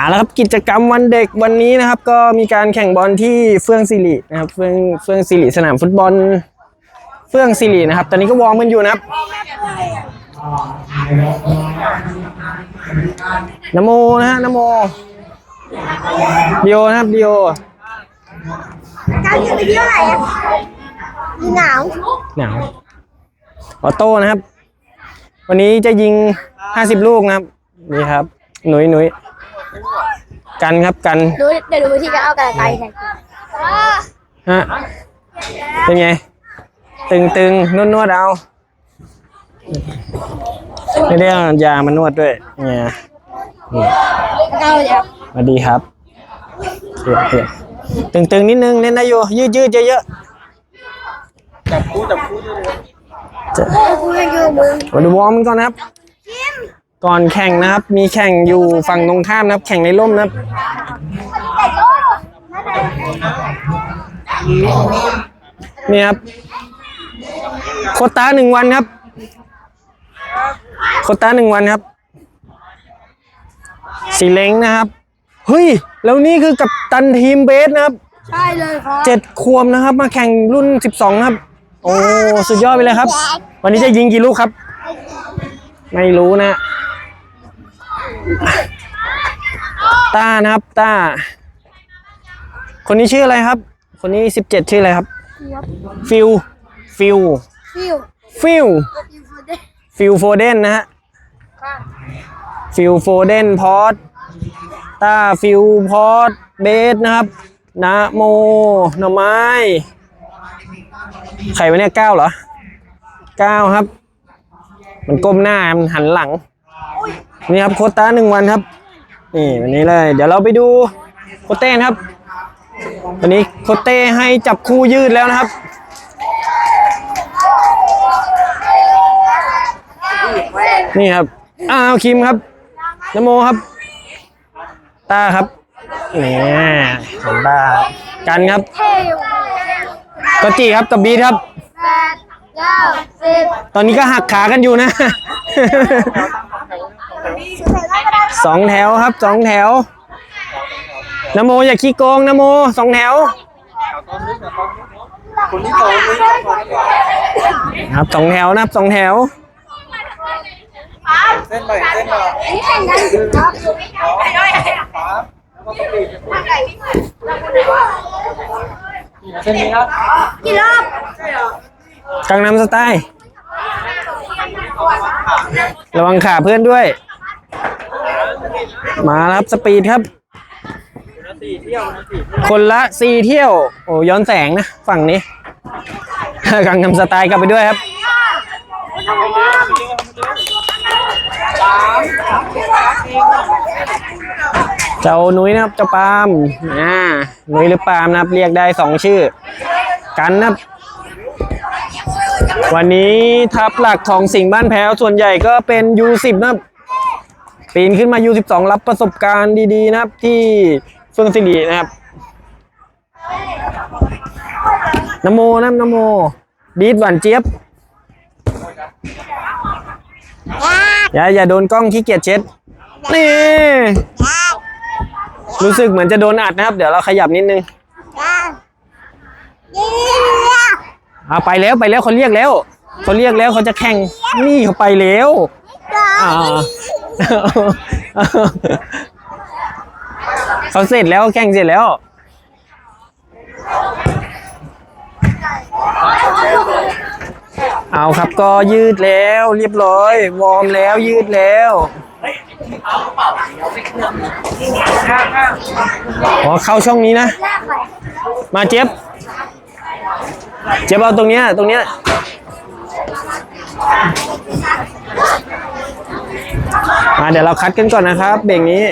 เอาละครับกิจกรรมวันเด็กวันนี้นะครับ ก็มีการแข่งบอลที่เฟื่องสิรินะครับเฟื่องเฟื่องสิริสนามฟุตบอล เฟื่องสิรินะครับ ตอนนี้ก็วอร์มกันอยู่นะครับนโมนะฮะนโมเดียวนะครับเดียวการกินไปเที่ยวไหนอะมีหนาวหนาวออโต้นะครับ วันนี้จะยิง 50 ลูกนะครับนี่ครับ หนุยหนุย กันครับกันดูเดี๋ยวดูวิธีการเอากระต่ายแข่งฮะเป็นไง ตึงตึงนวดนวดเอาไม่ได้เอายามานวดด้วยเนี่ยเก้าเลยครับสวัสดีครับเดี๋ยวเดี๋ยวตึงตึงนิดนึงเล่นได้อยู่ยืดยืดเยอะๆกูยังอยู่มึงมาดูวอร์มกันก่อนนะครับ ก่อนแข่งนะครับ มีแข่งอยู่ฝั่งตรงข้ามนะครับ แข่งในร่มนะครับนี่ครับโควตาหนึ่งวันครับ โควตาหนึ่งวันครับ สีเล้งนะครับ เฮ้ย แล้วนี่คือกับตันทีมเบสนะครับ ใช่เลยครับเจ็ดควมนะครับ มาแข่งรุ่นสิบสองครับ โอ้ สุดยอดไปเลยครับ วันนี้จะยิงกี่ลูกครับ ไม่รู้นะ ต้านะครับต้า คนนี้ชื่ออะไรครับ คนนี้สิบเจ็ดชื่ออะไรครับ ฟิลฟิลฟิวฟิลฟิวโฟเดนฟิลโฟเดนนะฮะฟิลโฟเดนพอร์ตต้าฟิลพอร์ตเบสนะครับนะโมหน่อไม้ใครวะเนี่ยเก้าเหรอเก้าครับ มันก้มหน้า มันหันหลัง นี่ครับโคต้าหนึ่งวันครับ นี่วันนี้เลย เดี๋ยวเราไปดูโคเต้นครับ วันนี้โคเต้ให้จับคู่ยืดแล้วนะครับนี่ครับ อ้าวคิมครับนโมครับ ตาครับนี่ของตากันครับกจีครับกับบีทครับ ตอนนี้ก็หักขากันอยู่นะ สองแถวครับสองแถวนโมอย่าขี้โกงนโมสองแถวครับสองแถวนะครับสองแถวเส้นหน่อยเส้นหน่อยนี่แข่งกันครับเส้นนี้ครับกี่รอบกังนำสไตล์ระวังขาเพื่อนด้วย มาครับสปีดครับ คนละสี่เที่ยว โอ้ย้อนแสงนะ ฝั่งนี้กังนำสไตล์กลับไปด้วยครับเจ้านุ้ยนะครับเจ้าปาล์มอ่านุ้ยหรือปาล์มนะครับเรียกได้สองชื่อ กันนะครับวันนี้ทัพหลักของสิงห์บ้านแพ้วส่วนใหญ่ก็เป็น U10 นะครับ ปีนขึ้นมา U12 รับประสบการณ์ดีๆนะครับ ที่เฟื่องสิรินะครับนโมนะนโม บีดหวานเจี๊ยบ อย่าอย่าโดนกล้องขี้เกียจเช็ด นี่ รู้สึกเหมือนจะโดนอัดนะครับ เดี๋ยวเราขยับนิดนึงเอาไปแล้วไปแล้วเขาเรียกแล้วเขาเรียกแล้วเขาจะแข่งนี่เขาไปแล้ว อ่าเขาเสร็จแล้วแข่งเสร็จแล้ว เอาครับก็ยืดแล้วเรียบร้อย วอร์มแล้วยืดแล้วอ๋อเข้าช่องนี้นะ มาเจ็บ เจ็บเอาตรงเนี้ยตรงเนี้ย มาเดี๋ยวเราคัดกันก่อนนะครับเบ่งนี้